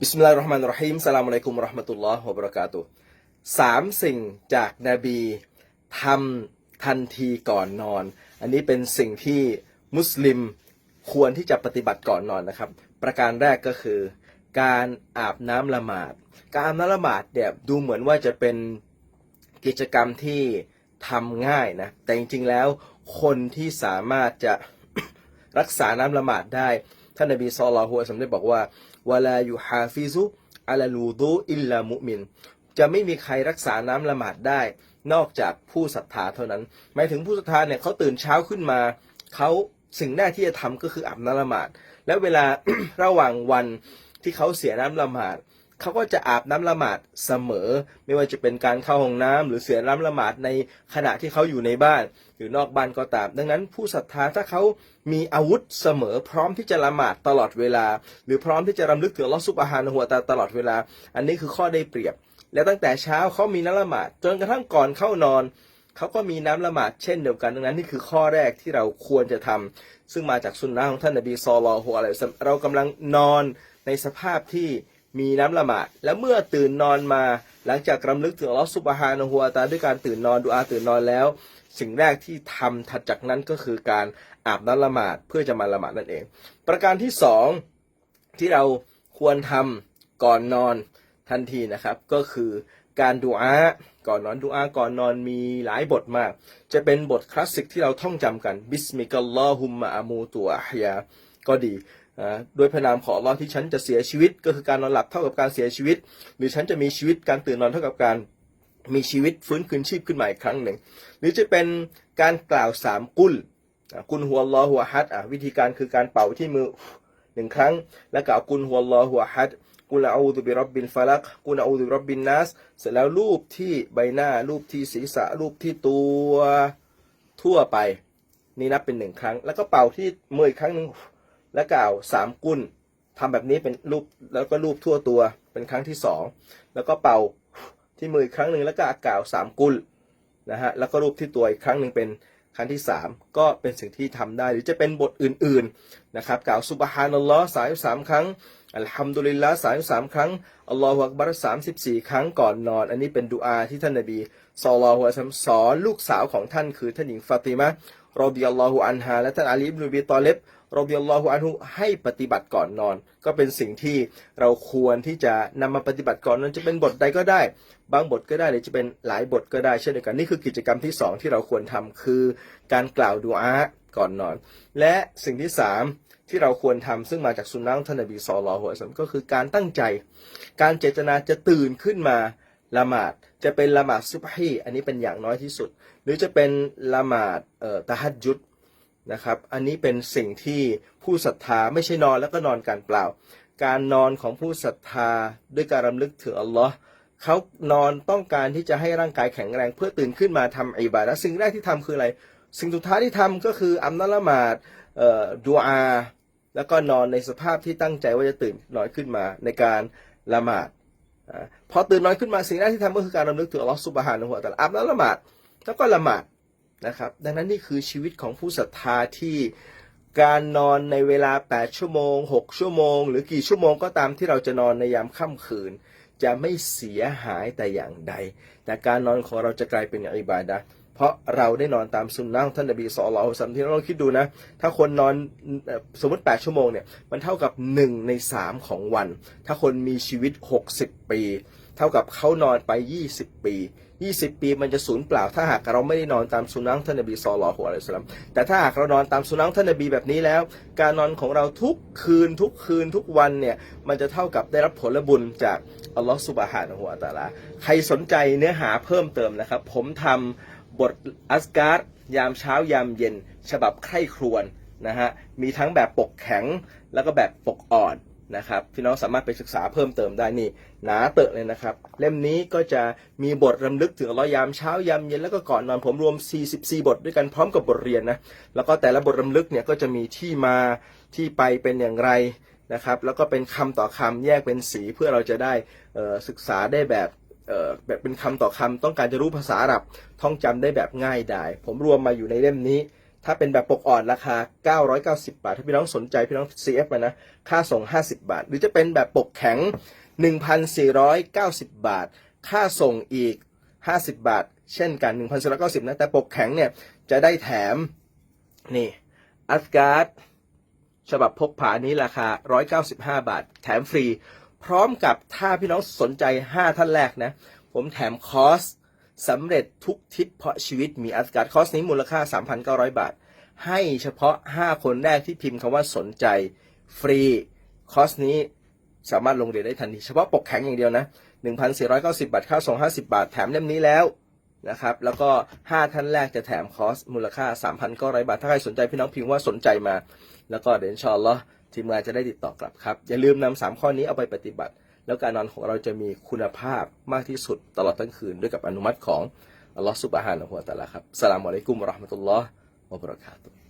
บิสมิลลาฮิรเราะห์มานิรเราะฮีมสลามอะลัยกุมวะเราะห์มะตุลลอฮ์วะบะเราะกาตุสามสิ่งจากนบีทำทันทีก่อนนอน อันนี้เป็นสิ่งที่มุสลิมควรที่จะปฏิบัติก่อนนอนนะครับ ประการแรกก็คือ การอาบน้ำละหมาด การอาบน้ำละหมาดเนี่ยดูเหมือนว่าจะเป็นกิจกรรมที่ทำง่ายนะ แต่จริงๆแล้วคนที่สามารถจะรักษาน้ำละหมาดได้ ท่านนบีซอลลาหัวสัมได้บอกว่าวลายูฮาฟิซุอัลลูดูอิลลามุมิน จะไม่มีใครรักษาน้ำละหมาดได้ นอกจากผู้ศรัทธาเท่านั้น หมายถึงผู้ศรัทธาเนี่ยเขาตื่นเช้าขึ้นมาเขาสิ่งแรกที่จะทำก็คืออาบน้ำละหมาด แล้วเวลาระหว่างวันที่เขาเสียน้ำละหมาด เขาก็จะอาบน้ำละหมาดเสมอ ไม่ว่าจะเป็นการเข้าห้องน้ำหรือเสียน้ำละหมาดในขณะที่เขาอยู่ในบ้าน หรือนอกบ้านก็ตาม ดังนั้นผู้ศรัทธาถ้าเขามีอาวุธเสมอ พร้อมที่จะละหมาดตลอดเวลา หรือพร้อมที่จะรำลึกถึงลอฮฺซุบฮานะฮูวตาตลอดเวลา อันนี้คือข้อได้เปรียบ และตั้งแต่เช้าเขามีน้ำละหมาดจนกระทั่งก่อนเข้านอนเขาก็มีน้ำละหมาดเช่นเดียวกันดังนั้นนี่คือข้อแรกที่เราควรจะทำซึ่งมาจากสุนนะของท่านนบีซอลลอฮุอะลัยฮิวะซัลลัมเรากำลังนอนในสภาพที่ มีน้ำละหมาดแล้วเมื่อตื่นนอนมา หลังจากรำลึกถึงอัลลอฮฺซุบฮานะฮูวะตาด้วยการตื่นนอนดูอาตื่นนอนแล้ว สิ่งแรกที่ทำถัดจากนั้นก็คือการอาบน้ำละหมาดเพื่อจะมาละหมาดนั่นเอง ประการที่สองที่เราควรทำก่อนนอนทันทีนะครับก็คือการดูอาก่อนนอนดูอาก่อนนอนมีหลายบทมาก จะเป็นบทคลาสสิกที่เราท่องจำกันบิสมิกัลลอฮุมมะอามูตัวฮยาก็ดี ด้วยพระนามของอัลลอฮ์ที่ฉันจะเสียชีวิต ก็คือการนอนหลับเท่ากับการเสียชีวิต หรือฉันจะมีชีวิตการตื่นนอนเท่ากับการมีชีวิตฟื้นคืนชีพขึ้นมาอีกครั้งหนึ่ง หรือจะเป็นการกล่าวสามกุลกุลหัวลอหัวฮัดวิธีการคือการเป่าที่มือหนึ่งครั้ง แล้วกล่าวกุลหัวลอหัวฮัดกุลอาอูดุบิรับบินฟาลักกุลอาอูดุบิรับบินนัสเสร็จแล้วรูปที่ใบหน้ารูปที่ศีรษะรูปที่ตัวทั่วไป นี่นับเป็นหนึ่งครั้ง แล้วก็เป่าที่มืออีกครั้งหนึ่ง แล้วกล่าวสามกุลทำแบบนี้เป็นรูปแล้วก็รูปทั่วตัวเป็นครั้งที่สองแล้วก็เป่าที่มืออีกครั้งหนึ่งแล้วก็กล่าวสามกุลนะฮะแล้วก็รูปที่ตัวอีกครั้งหนึ่งเป็นครั้งที่สามก็เป็นสิ่งที่ทำได้ หรือจะเป็นบทอื่นๆนะครับกล่าวซุบฮานัลลอฮ์สามสามครั้งอัลฮัมดุลิลละสามสามครั้งอัลลอฮฺอักบัรสามสิบสี่ครั้งก่อนนอน อันนี้เป็นดุอาที่ท่านนบีศ็อลลอฮุอะลัยฮิวะซัมสอนลูกสาวของท่านคือท่านหญิงฟาติมะรอดิยัลลอฮุอันฮาและท่านอาลีบนุบีตอเลบรดิยัลลอฮุอันฮุให้ปฏิบัติก่อนนอน ก็เป็นสิ่งที่เราควรที่จะนำมาปฏิบัติก่อนนอนจะเป็นบทใดก็ได้ บางบทก็ได้หรือจะเป็นหลายบทก็ได้เช่นเดียวกันนี่คือกิจกรรมที่สองที่เราควรทำคือการกล่าวดูอาก่อนนอน และสิ่งที่สามที่เราควรทำซึ่งมาจากสุนนะขท่านนบีศ็อลลอฮุอะลัยฮิวะซัลลัมก็คือการตั้งใจ การเจตนาจะตื่นขึ้นมาละหมาดจะเป็นละหมาดซุบฮีอันนี้เป็นอย่างน้อยที่สุด หรือจะเป็นละหมาดเอ่อตะฮัดยุด นะครับ อันนี้เป็นสิ่งที่ผู้ศรัทธาไม่ใช่นอนแล้วก็นอนการเปล่า การนอนของผู้ศรัทธาด้วยการรำลึกถึงอัลลอฮ์เขานอนต้องการที่จะให้ร่างกายแข็งแรง เพื่อตื่นขึ้นมาทำอิบาดะสิ่งแรกที่ทำคืออะไร สิ่งสุดท้ายที่ทำก็คืออัมนละหมาดเอ่อดูอา แล้วก็นอนในสภาพที่ตั้งใจว่าจะตื่นนอนขึ้นมาในการละหมาดพอตื่นนอนขึ้นมาสิ่งแรกที่ทำก็คือการรำลึกถึงอัลลอฮ์ซุบฮานะฮูวะตะอาลอาบน้ำละหมาดแล้วก็ละหมาด นะครับ ดังนั้นนี่คือชีวิตของผู้ศรัทธาที่การนอนในเวลา 8 ชั่วโมง 6 ชั่วโมง หรือกี่ชั่วโมงก็ตามที่เราจะนอนในยามค่ำคืน จะไม่เสียหายแต่อย่างใด แต่การนอนของเราจะกลายเป็นอิบาดะเพราะเราได้นอนตามสุนนะของท่านนบีศ็อลลัลลอฮุอะลัยฮิวะซัลลัมที่เราลองคิดดูนะ ถ้าคนนอนสมมติ 8 ชั่วโมงเนี่ย มันเท่ากับ 1 ใน 3 ของวัน ถ้าคนมีชีวิต 60 ปี เท่ากับเขานอนไป 20 ปี 20 ปีมันจะสูญเปล่า ถ้าหากเราไม่ได้นอนตามสุนนะขท่านนบีศ็อลลัลลอฮุอะลัยฮิวะซัลลัมแต่ถ้าหากเรานอนตามสุนนะขท่านนบีแบบนี้แล้ว การนอนของเราทุกคืนทุกคืนทุกวันเนี่ยมันจะเท่ากับได้รับผลบุญจากอัลลอฮฺซุบฮานะฮูวตาลาใครสนใจเนื้อหาเพิ่มเติมนะครับ ผมทำบทอัสการ์ดยามเช้ายามเย็น ฉบับใคร่ครวญนะฮะมีทั้งแบบปกแข็งแล้วก็แบบปกอ่อน นะครับพี่น้องสามารถไปศึกษาเพิ่มเติมได้นี่หนาเตอะเลยนะครับ เล่มนี้ก็จะมีบทรำลึกถึงอัลลอฮ์ยามเช้ายามเย็นแล้วก็ก่อนนอนผมรวม 44 บทด้วยกันพร้อมกับบทเรียนนะแล้วก็แต่ละบทรำลึกเนี่ยก็จะมีที่มาที่ไปเป็นอย่างไรนะครับแล้วก็เป็นคำต่อคำแยกเป็นสีเพื่อเราจะได้ศึกษาได้แบบแบบเป็นคำต่อคำต้องการจะรู้ภาษาอาหรับท่องจำได้แบบง่ายดายผมรวมมาอยู่ในเล่มนี้ ถ้าเป็นแบบปกอ่อนราคา 990 บาท ถ้าพี่น้องสนใจพี่น้อง CF มานะ ค่าส่ง 50 บาท หรือจะเป็นแบบปกแข็ง 1,490 บาท ค่าส่งอีก 50 บาท เช่นกัน 1,490 นะ แต่ปกแข็งเนี่ย จะได้แถม นี่อัสการ์ดฉบับพกพานี้ราคา 195 บาท แถมฟรี พร้อมกับถ้าพี่น้องสนใจ 5 ท่านแรกนะ ผมแถมคอร์ส สำเร็จทุกทิศเพราะชีวิตมีอัสการ์ดคอสนี้มูลค่า 3,900 บาท ให้เฉพาะ 5 คนแรกที่พิมพ์คำว่าสนใจฟรีคอสนี้สามารถลงเรียนได้ทันที เฉพาะปกแข็งอย่างเดียวนะ 1,490 บาทค่าส่ง50 บาท แถมเล่มนี้แล้วนะครับ แล้วก็ 5 ท่านแรกจะแถมคอสมูลค่า 3,900 บาท ถ้าใครสนใจพี่น้องพิมพ์ว่าสนใจมา แล้วก็เดี๋ยวอินชอลล์ทีมงานจะได้ติดต่อกลับครับ อย่าลืมนำสามข้อนี้เอาไปปฏิบัติ แล้วการนอนของเราจะมีคุณภาพมากที่สุดตลอดทั้งคืนด้วยกับอนุมัติของอัลลอฮ์ซุบฮานะฮุวาตาลาครับสลามอะลัยกุมราะห์มะตุลลอฮ์วะบะเราะกาตุฮ์